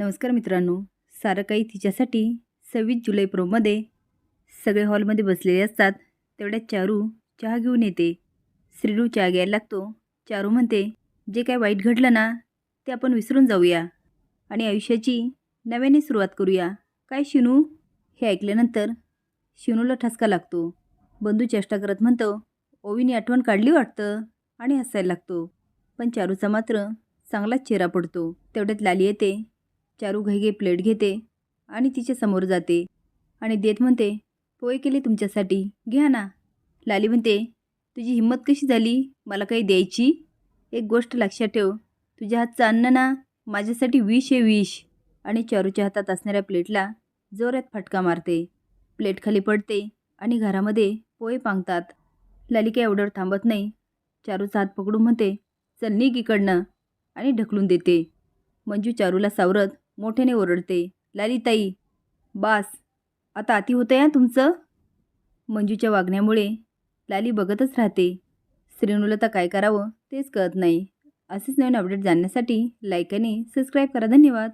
नमस्कार मित्रांनो. सारं काही तिच्यासाठी सव्वीस जुलै प्रोमध्ये सगळे हॉलमध्ये बसलेले असतात. तेवढ्यात चारू चहा घेऊन येते. श्रीरू चहा घ्यायला लागतो. चारू म्हणते जे काय वाईट घडलं ना ते आपण विसरून जाऊया. आणि आयुष्याची नव्याने सुरुवात करूया. काय शिनू? हे ऐकल्यानंतर शिनूला ठसका लागतो. बंधू चेष्टा करत म्हणतो ओवीने आठवण काढली वाटतं आणि हसायला लागतो. पण चारूचा मात्र चांगलाच चेहरा पडतो. तेवढ्यात लाली येते चारू घाईघाई प्लेट घेते आणि तिच्या समोर जाते. आणि देत म्हणते पोहे केले तुमच्यासाठी. घ्या ना. लाली म्हणते तुझी हिंमत कशी झाली? मला काही द्यायची? एक गोष्ट लक्षात ठेव. तुझ्या हातचं अन्न ना माझ्यासाठी विष आहे विष. आणि चारूच्या हातात असणाऱ्या प्लेटला जोरात फटका मारते. प्लेट खाली पडते आणि घरामध्ये पोहे पांगतात. लाली काही एवढ्यावर थांबत नाही. चारूचा हात पकडून म्हणते चल निघ इकडनं. आणि ढकलून देते. मंजू चारूला सावरत मोठ्याने ओरडते. लालीताई बास आता अति होतं आहे तुमचं? मंजूच्या वागण्यामुळे लाली बघतच राहते. श्रीनूला तर काय करावं तेच कळत नाही. असेच नवीन अपडेट जाणण्यासाठी लाईक आणि सबस्क्राईब करा. धन्यवाद.